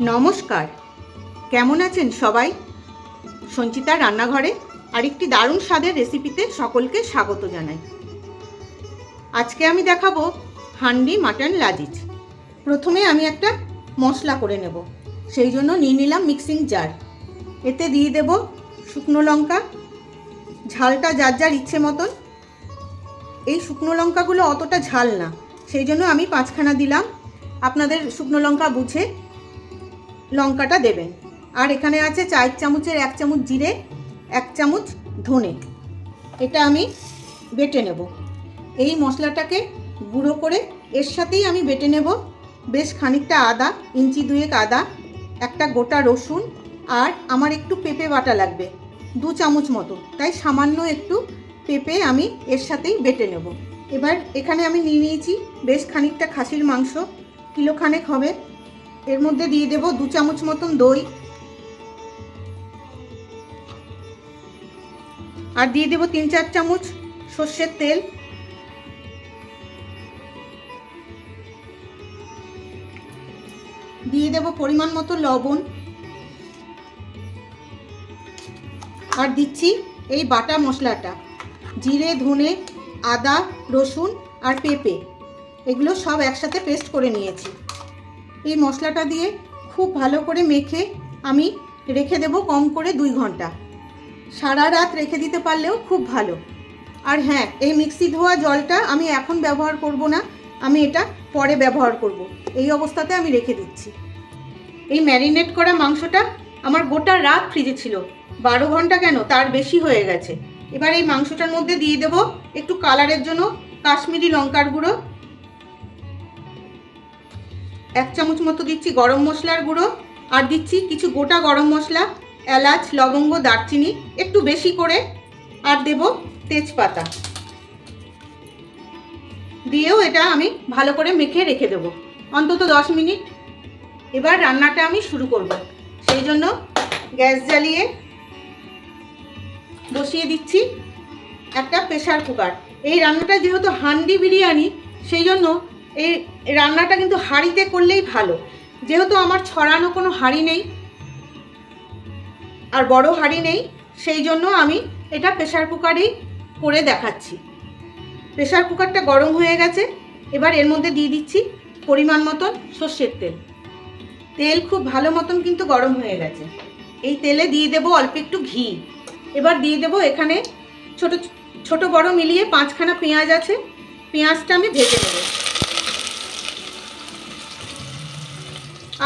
নমস্কার। কেমন আছেন সবাই? সঞ্চিতা রান্নাঘরে আরেকটি দারুণ স্বাদের রেসিপিতে সকলকে স্বাগত জানাই। আজকে আমি দেখাবো হান্ডি মাটন লাজিজ প্রথমে আমি একটা মশলা করে নেব, সেই জন্য নিয়ে নিলাম মিক্সিং জার। এতে দিয়ে দেব শুকনো লঙ্কা। ঝালটা যার যার ইচ্ছে মতন। এই শুকনো লঙ্কাগুলো অতটা ঝাল না, সেই জন্য আমি পাঁচখানা দিলাম। আপনাদের শুকনো লঙ্কা বুঝে লঙ্কাটা দেবেন। আর এখানে আছে চার চামচের এক চামচ জিরে, এক চামচ ধনে। এটা আমি বেটে নেব। এই মশলাটাকে গুঁড়ো করে এর সাথেই আমি বেটে নেব বেশ খানিকটা আদা, ইঞ্চি দুয়েক আদা, একটা গোটা রসুন আর আমার একটু পেঁপে বাটা লাগবে, দু চামচ মতো। তাই সামান্য একটু পেঁপে আমি এর সাথেই বেটে নেব। এবার এখানে আমি নিয়ে নিয়েছি বেশ খানিকটা খাসির মাংস, কিলোখানেক হবে। এর মধ্যে দিয়ে দেব দু চামচ মতন দই। আর দিয়ে দেব তিন চার চামচ সর্ষের তেল। দিয়ে দেব পরিমাণ মতো লবণ। আর দিচ্ছি এই বাটা মশলাটা। জিরে, ধনে, আদা, রসুন আর পেঁপে। এগুলো সব একসাথে পেস্ট করে নিয়েছি। এই মশলাটা দিয়ে খুব ভালো করে মেখে আমি রেখে দেব কম করে দুই ঘণ্টা। সারা রাত রেখে দিতে পারলেও খুব ভালো। আর হ্যাঁ এই মিক্সি ধোয়া জলটা আমি এখন ব্যবহার করব না, আমি এটা পরে ব্যবহার করব। এই অবস্থাতে আমি রেখে দিচ্ছি। এই ম্যারিনেট করা মাংসটা আমার গোটা রাত ফ্রিজে ছিল। বারো ঘণ্টা কেন? তার বেশি হয়ে গেছে। এবার এই মাংসটার মধ্যে দিয়ে দেব একটু কালারের জন্য কাশ্মীরি লঙ্কার গুঁড়ো এক চামচ মতো দিচ্ছি গরম মশলার গুঁড়ো আর দিচ্ছি কিছু গোটা গরম মশলা, এলাচ, লবঙ্গ, দারচিনি, একটু বেশি করে আর দেব তেজপাতা। দিয়েও এটা আমি ভালো করে মেখে রেখে দেবো। অন্তত দশ মিনিট। এবার রান্নাটা আমি শুরু করব। সেই জন্য গ্যাস জ্বালিয়ে বসিয়ে দিচ্ছি একটা প্রেশার কুকার। এই রান্নাটা যেহেতু হান্ডি বিরিয়ানি, সেই জন্য এই রান্নাটা কিন্তু হাঁড়িতে করলেই ভালো। যেহেতু আমার ছড়ানো কোনো হাঁড়ি নেই, আর বড় হাঁড়ি নেই, সেই জন্য আমি এটা প্রেশার কুকারেই করে দেখাচ্ছি। প্রেশার কুকারটা গরম হয়ে গেছে, এবার এর মধ্যে দিয়ে দিচ্ছি পরিমাণ মতন সর্ষের তেল। তেল খুব ভালো মতন কিন্তু গরম হয়ে গেছে। এই তেলে দিয়ে দেব অল্প একটু ঘি। এবার দিয়ে দেব এখানে ছোট ছোট বড় মিলিয়ে পাঁচখানা পেঁয়াজ আছে। পেঁয়াজটা আমি ভেজে নেব।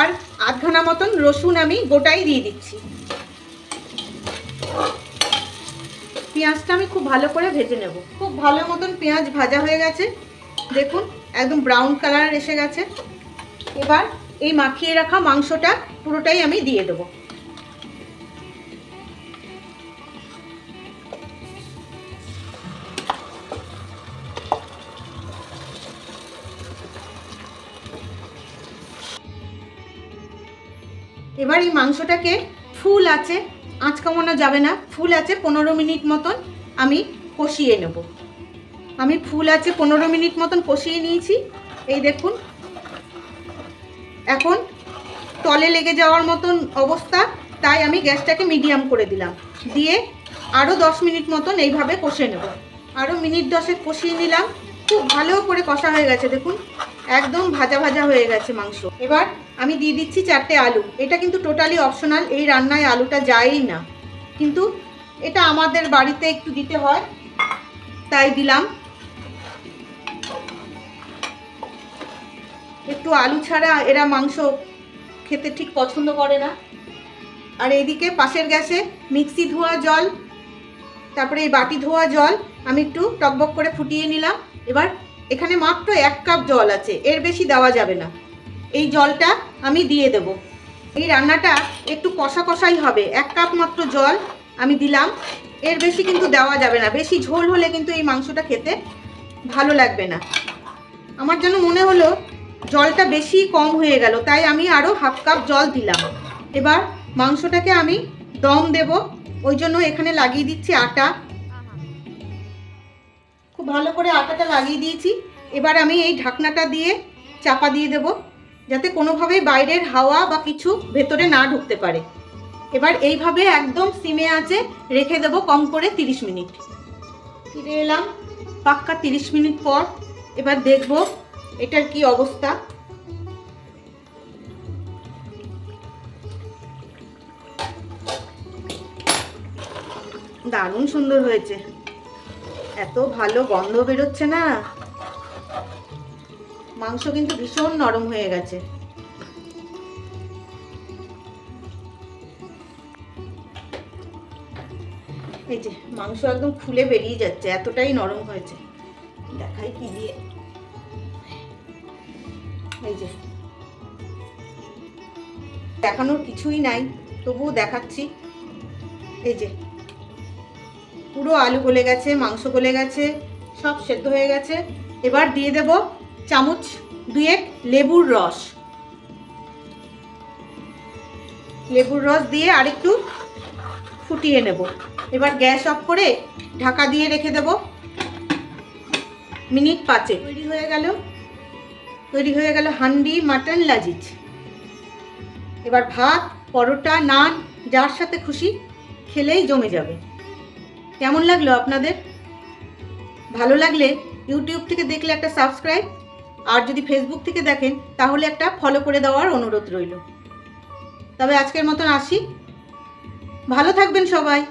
আর আধখানা মতন রসুন আমি গোটাই দিয়ে দিচ্ছি। পেঁয়াজটা আমি খুব ভালো করে ভেজে নেব। খুব ভালো মতন পেঁয়াজ ভাজা হয়ে গেছে। দেখুন, একদম ব্রাউন কালার এসে গেছে। এবার এই মাখিয়ে রাখা মাংসটা পুরোটাই আমি দিয়ে দেবো। এবার এই মাংসটাকে ফুল আছে, আঁচ কমানো যাবে না, ফুল আছে পনেরো মিনিট মতন আমি কষিয়ে নেব। আমি ফুল আছে পনেরো মিনিট মতন কষিয়ে নিয়েছি। এই দেখুন, এখন তলে লেগে যাওয়ার মতন অবস্থা, তাই আমি গ্যাসটাকে মিডিয়াম করে দিলাম। দিয়ে আরও দশ মিনিট মতন এইভাবে কষে নেব। আরও মিনিট দশেক কষিয়ে নিলাম। খুব ভালো করে কষা হয়ে গেছে, দেখুন। একদম ভাজা ভাজা হয়ে গেছে মাংস। এবার আমি দিয়ে দিচ্ছি চারটে আলু। এটা কিন্তু টোটালি অপশনাল এই রান্নায় আলুটা যায়ই না। কিন্তু এটা আমাদের বাড়িতে একটু দিতে হয়, তাই দিলাম। একটু আলু ছাড়া এরা মাংস খেতে ঠিক পছন্দ করে না। আর এইদিকে পাশের গ্যাসে মিক্সি ধোয়া জল, তারপরে এই বাটি ধোয়া জল আমি একটু টকবক করে ফুটিয়ে নিলাম। এবার এখানে মাত্র এক কাপ জল আছে, এর বেশি দেওয়া যাবে না। এই জলটা আমি দিয়ে দেব। এই রান্নাটা একটু কষা কষাই হবে, এক কাপ মাত্র জল আমি দিলাম। এর বেশি কিন্তু দেওয়া যাবে না, বেশি ঝোল হলে কিন্তু এই মাংসটা খেতে ভালো লাগবে না। আমার যেন মনে হলো জলটা বেশি কম হয়ে গেল, তাই আমি আরও হাফ কাপ জল দিলাম। এবার মাংসটাকে আমি দম দেব, ওই জন্য এখানে লাগিয়ে দিচ্ছি আটা খুব ভালো করে আটাটা লাগিয়ে দিয়েছি। এবার আমি এই ঢাকনাটা দিয়ে চাপা দিয়ে দেব, যাতে কোনোভাবেই বাইরের হাওয়া বা কিছু ভেতরে না ঢুকতে পারে। এবার এইভাবে একদম সিমে আছে রেখে দেবো কম করে তিরিশ মিনিট। ফিরে এলাম পাক্কা তিরিশ মিনিট পর। এবার দেখব এটার কি অবস্থা। দারুণ সুন্দর হয়েছে। এত ভালো গন্ধ বেরোচ্ছে না। মাংস কিন্তু ভীষণ নরম হয়ে গেছে। এই যে, মাংস একদম ফুলে বেরিয়ে যাচ্ছে, এতটাই নরম হয়েছে। দেখাই কি দিয়ে। এই যে। দেখানোর কিছুই নাই, তবুও দেখাচ্ছি। এই যে। পুরো আলু গলে গেছে, মাংস গলে গেছে, সব সেদ্ধ হয়ে গেছে। এবার দিয়ে দেব চামচ দুয়েক লেবুর রস। লেবুর রস দিয়ে আরেকটু ফুটিয়ে নেব। এবার গ্যাস অফ করে ঢাকা দিয়ে রেখে দেব। মিনিট পাঁচে তৈরি হয়ে গেল। তৈরি হয়ে গেল হান্ডি মাটন লাজিজ। এবার ভাত, পরোটা, নান, যার সাথে খুশি খেলেই জমে যাবে। কেমন লাগল আপনাদের? ভালো লাগলে ইউটিউব থেকে দেখলে একটা সাবস্ক্রাইব, আর যদি ফেসবুক থেকে দেখেন, তাহলে একটা ফলো করে দেওয়ার অনুরোধ রইল। তবে আজকের মতন আসি। ভালো থাকবেন সবাই।